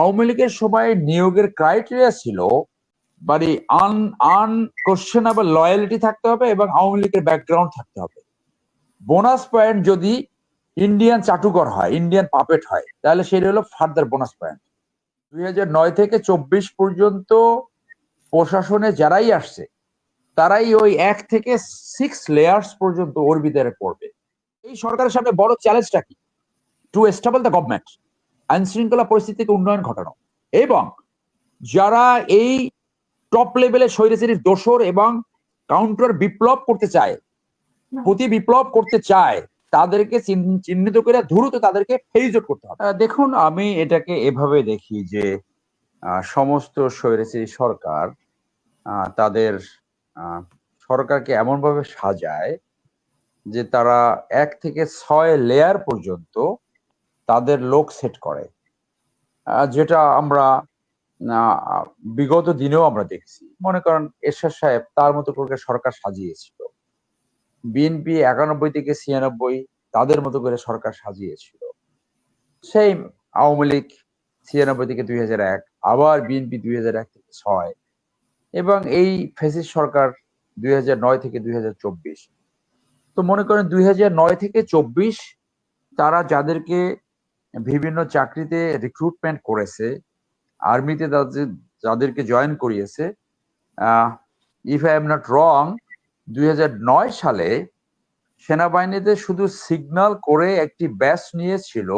আওয়ামী লীগের সময় নিয়োগের ক্রাইটেরিয়া ছিল মানে আন আন আনকোশ্চেনেবল লয়ালিটি থাকতে হবে এবং আওয়ামী লীগের ব্যাকগ্রাউন্ড থাকতে হবে। বোনাস পয়েন্ট যদি ইন্ডিয়ান চাটুকর হয় ইন্ডিয়ান পাপেট হয়, তাহলে সেটা হলো ফার্দার বোনাস পয়েন্ট দুই নয় থেকে চব্বিশ পর্যন্ত প্রশাসনে যারাই আসছে, তারাই ওই এক থেকে সিক্স লেয়ার্স পর্যন্ত ওর পড়বে। এই সরকারের সামনে বড় চ্যালেঞ্জটা কি? টু এস্টাবল দ্য গভর্নমেন্ট আইন শৃঙ্খলা পরিস্থিতিকে উন্নয়ন ঘটানো। এবং যারা এই টপ লেভেলে স্বৈরাচারীর দোসর এবং কাউন্টার বিপ্লব করতে চায় প্রতি বিপ্লব করতে চায় তাদেরকে চিহ্নিত করে দ্রুত তাদেরকে ফেইজট করতে হবে। দেখুন আমি এটাকে এভাবে দেখি যে আহ, সমস্ত স্বৈরাচারী সরকার আহ, তাদের আহ, সরকারকে এমনভাবে সাজায় যে তারা এক থেকে ছয় লেয়ার পর্যন্ত তাদের লোক সেট করে। যেটা আমরা বিগত দিনেও আমরা দেখছি। মনে করেন এরশাদ সাহেব তার মতো করে সরকার সাজিয়েছিল। বিএনপি একানব্বই থেকে ছিয়ানব্বই তাদের মতো করে সরকার সাজিয়েছিল। সেই আওয়ামী লীগ ছিয়ানব্বই থেকে দুই হাজার এক, আবার বিএনপি দুই হাজার এক থেকে ছয় এবং এই ফেসিস সরকার দুই হাজার নয় থেকে দুই হাজার চব্বিশ। তো মনে করেন দুই হাজার নয় থেকে চব্বিশ তারা যাদেরকে বিভিন্ন চাকরিতে রিক্রুটমেন্ট করেছে আর্মিতে যাদেরকে জয়েন করিয়েছে। If I am not wrong দুই সালে সেনাবাহিনীতে শুধু সিগন্যাল করে একটি ব্যাচ নিয়েছিল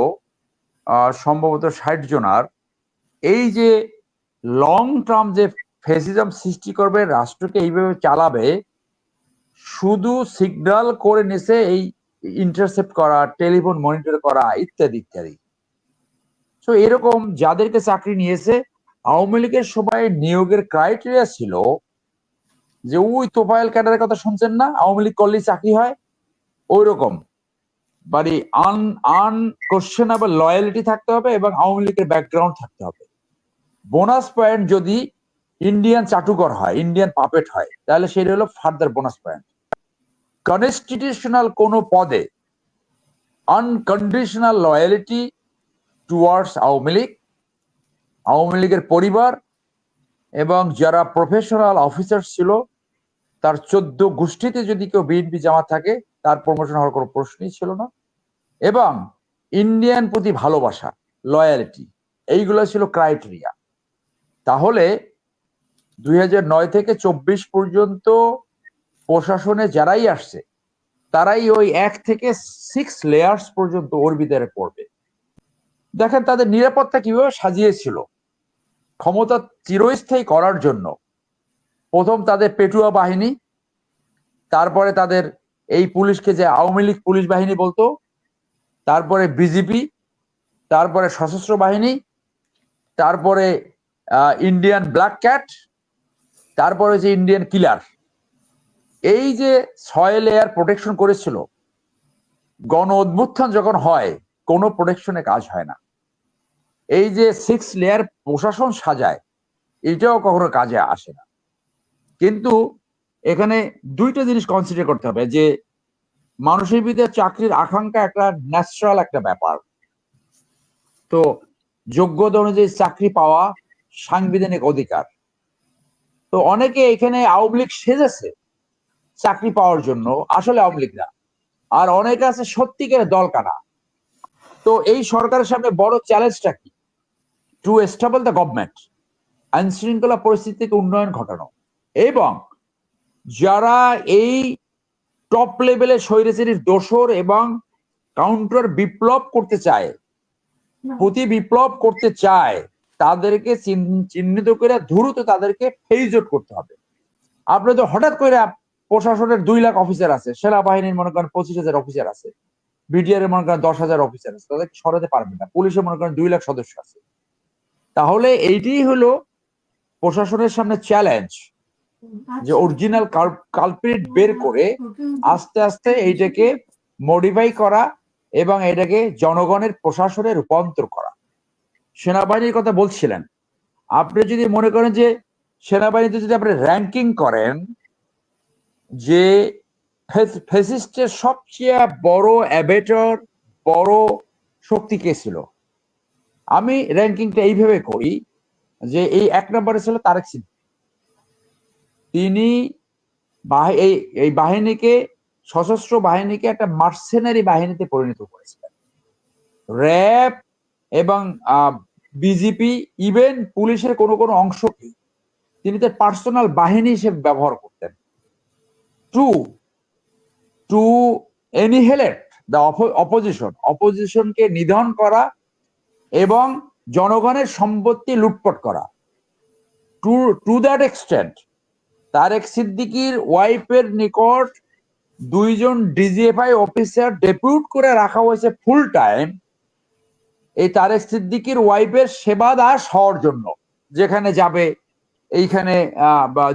সম্ভবত ষাট জনার এই যে লং টার্ম যে ফেসিজম সৃষ্টি করবে, রাষ্ট্রকে এইভাবে চালাবে, শুধু সিগন্যাল করে নিছে এই ইন্টারসেপ্ট করা টেলিফোন মনিটর করা, ইত্যাদি ইত্যাদি। তো এরকম যাদেরকে চাকরি নিয়েছে, আওয়ামী লীগের সময় নিয়োগের ক্রাইটেরিয়া ছিল যে ওই তোফায়েল ক্যাডারের কথা শুনছেন না, আওয়ামী লীগ করলেই চাকরি হয়। ওই রকম মানে আন আনকোশ্চেনেবল লয়ালিটি থাকতে হবে এবং আওয়ামী লীগের ব্যাকগ্রাউন্ড থাকতে হবে। বোনাস পয়েন্ট যদি ইন্ডিয়ান চাটুকর হয় ইন্ডিয়ান পাপেট হয়, তাহলে সেটা হলো ফার্দার বোনাস পয়েন্ট কনস্টিটিউশনাল কোন পদে unconditional loyalty towards Awami League Awami লীগের পরিবার এবং যারা প্রফেশনাল অফিসার ছিল, তার চোদ্দ গোষ্ঠীতে যদি কেউ বিএনপি জামা থাকে, তার প্রমোশন হওয়ার কোনো প্রশ্নই ছিল না। এবং ইন্ডিয়ান প্রতি ভালোবাসা লয়ালিটি এইগুলো ছিল ক্রাইটেরিয়া তাহলে দুই থেকে চব্বিশ পর্যন্ত প্রশাসনে যারাই আসছে, তারাই ওই এক থেকে সিক্স লেয়ার্স পর্যন্ত ওর পড়বে। দেখেন, তাদের নিরাপত্তা কীভাবে সাজিয়েছিল? ক্ষমতা চিরস্থায়ী করার জন্য। প্রথম তাদের পেটুয়া বাহিনী, তারপরে তাদের এই পুলিশকে যে আওয়ামী লীগ পুলিশ বাহিনী বলতো, তারপরে বিজেপি তারপরে সশস্ত্র বাহিনী, তারপরে ইন্ডিয়ান ব্ল্যাক ক্যাট, তারপরে যে ইন্ডিয়ান কিলার। এই যে ছয় লেয়ার প্রোটেকশন করেছিল, গণ অভ্যুত্থান যখন হয় কোনো প্রোটেকশনে কাজ হয় না। এই যে সিক্স লেয়ার প্রশাসন সাজায়, এটাও কখনো কাজে আসে না। কিন্তু এখানে দুইটা জিনিস কনসিডার করতে হবে, যে মানুষের ভিতরে চাকরির আকাঙ্ক্ষা একটা ন্যাচারাল একটা ব্যাপার। তো যোগ্যতা অনুযায়ী চাকরি পাওয়া সাংবিধানিক অধিকার। তো অনেকে এখানে আওয়ামী লীগ সেজেছে চাকরি পাওয়ার জন্য, আসলে আওয়ামী লীগ না। আর অনেকে আছে সত্যিকারের দল কানা তো এই সরকারের সামনে বড় চ্যালেঞ্জটা কি? টু এস্টাবল দ্য গভর্নমেন্ট আইন শৃঙ্খলা পরিস্থিতিকে উন্নয়ন ঘটানো এবং যারা এই টপ লেভেলে স্বৈরাচারীর দোসর এবং কাউন্টার বিপ্লব করতে চায় প্রতি বিপ্লব করতে চায় তাদেরকে চিহ্ন- চিহ্নিত করে দ্রুত তাদেরকে ফেইজট করতে হবে। আপনি তো হঠাৎ করে প্রশাসনের দুই লাখ অফিসার আছে সেনাবাহিনীর মনে করেন পঁচিশ হাজার অফিসার আছে। বিডিআর এর মনে করেন দশ হাজার অফিসার আছে তাদেরকে সরাতে পারবে না। পুলিশের মনে করেন দুই লাখ সদস্য আছে। তাহলে এইটি হলো প্রশাসনের সামনে চ্যালেঞ্জ যে অরিজিনাল কালপ্রিট বের করে আস্তে আস্তে এইটাকে মডিফাই করা এবং এটাকে জনগণের প্রশাসনে রূপান্তর করা। সেনাবাহিনীর কথা বলছিলেন। আপনি যদি মনে করেন যে সেনাবাহিনীতে যদি আপনি র্যাঙ্কিং করেন যে ফেসিস্টের সবচেয়ে বড় অ্যাবেটর, বড় শক্তি কে ছিল? আমি র্যাঙ্কিংটা এইভাবে করি যে এই এক নম্বরে ছিল তারেক সিদ্দিকী তিনি এই এই বাহিনীকে, সশস্ত্র বাহিনীকে একটা মার্সেনারি বাহিনীতে পরিণত করেছিলেন। র্যাব এবং বিজেপি ইভেন পুলিশের কোনো কোনো অংশকে তিনি তার পার্সোনাল বাহিনী হিসেবে ব্যবহার করতেন। To to annihilate the opposition অপোজিশনকে নিধন করা এবং জনগণের সম্পত্তি লুটপট করা। To to that extent Tareq সিদ্দিকির ওয়াইফের নিকট দুইজন ডিজিএফআই অফিসার ডেপুট করে রাখা হয়েছে ফুল টাইম এই তারেক সিদ্দিকির ওয়াইফের সেবা দাস হওয়ার জন্য। যেখানে যাবে, এইখানে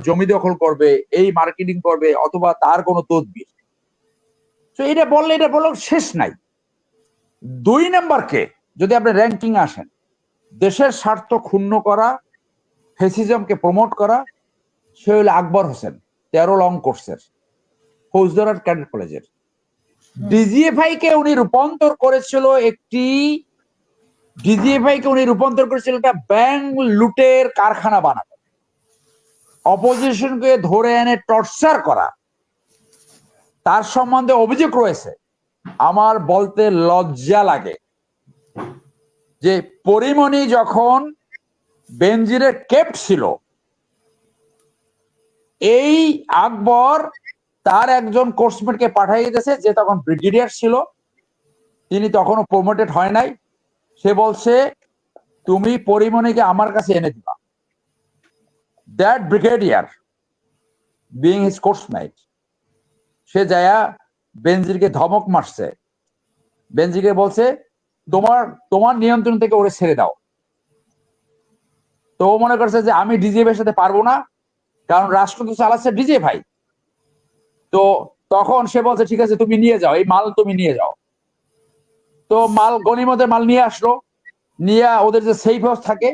জমি দখল করবে, এই মার্কেটিং করবে, অথবা তার কোনো তদবির। তো এটা বললে এটা বলল শেষ নাই। দুই নাম্বারকে যদি আপনি র্যাঙ্কিং আসেন, দেশের স্বার্থ ক্ষুণ্ণ করা ফেসিজমকে প্রমোট করা সে হলো আকবর হোসেন, তেরো লং কোর্সের ফৌজদার ক্যাডেট কলেজের ডিজিএফআই কে উনি রূপান্তর করেছিল একটি ডিজিএফআই কে উনি রূপান্তর করেছিল একটা ব্যাংক লুটের কারখানা বানানো অপোজিশনকে ধরে এনে টর্চার করা। তার সম্বন্ধে অভিযোগ রয়েছে। আমার বলতে লজ্জা লাগে। যে পরিমণি যখন বেনজিরের কেপ ছিল, এই আকবর তার একজন কোর্সমেটকে পাঠিয়ে দিয়েছে, যে তখন ব্রিগেডিয়ার ছিল। তিনি তখনও প্রমোটেড হয় নাই। সে বলছে, তুমি পরিমণিকে আমার কাছে এনে দিবা। That brigadier being his coursemate সে যায়া বেনজিরকে ধমক মারছে। বেনজিরকে বলছে, তোমার তোমার নিয়ন্ত্রণ থেকে ওরে ছেড়ে দাও। তো মনে করছে যে, আমি ডিজিএফ এর সাথে পারব না, কারণ রাষ্ট্র তো চালাচ্ছে ডিজে ভাই। তো তখন সে বলছে, ঠিক আছে, তুমি নিয়ে যাও, এই মাল তুমি নিয়ে যাও। তো মাল গনিমতের মাল নিয়ে আসলো, নিয়ে ওদের যে সেফ হাউস থাকে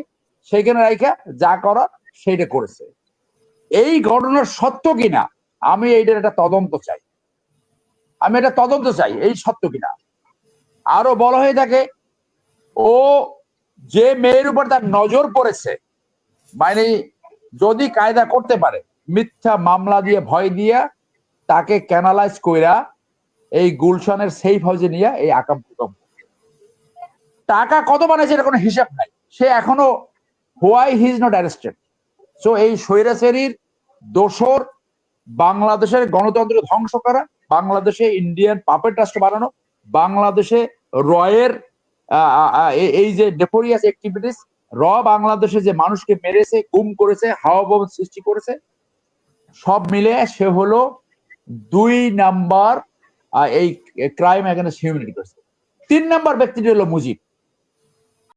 সেইখানে রাইখা যা করার সেইটা করেছে। এই ঘটনার সত্য কিনা আমি এইটার একটা তদন্ত চাই। আমি এটা তদন্ত চাই, এই সত্য কিনা? আরও বলা হয়ে থাকে, ও যে মেয়ের উপর তার নজর পড়েছে মানে যদি কায়দা করতে পারে, মিথ্যা মামলা দিয়ে, ভয় দিয়া তাকে ক্যানালাইজ কইরা এই গুলশানের সেফ হাউসে নিয়ে এই আকাম কুকাম টাকা কত বানাইছে এটা কোনো হিসাব নাই। সে এখনও why he's not arrested so এই স্বৈরাচারীর দোসর বাংলাদেশের গণতন্ত্র ধ্বংস করা, বাংলাদেশে ইন্ডিয়ান পাপের রাষ্ট্র বানানো, বাংলাদেশে রয়ের এই- যে ডেফোরিয়াস অ্যাক্টিভিটিস র বাংলাদেশে যে মানুষকে মেরেছে, গুম করেছে, হাওয়া সৃষ্টি করেছে, সব মিলে সে হলো দুই নাম্বার এই ক্রাইম এগেনস্ট হিউম্যানিটি করেছে। তিন নাম্বার ব্যক্তিটি হলো মুজিব।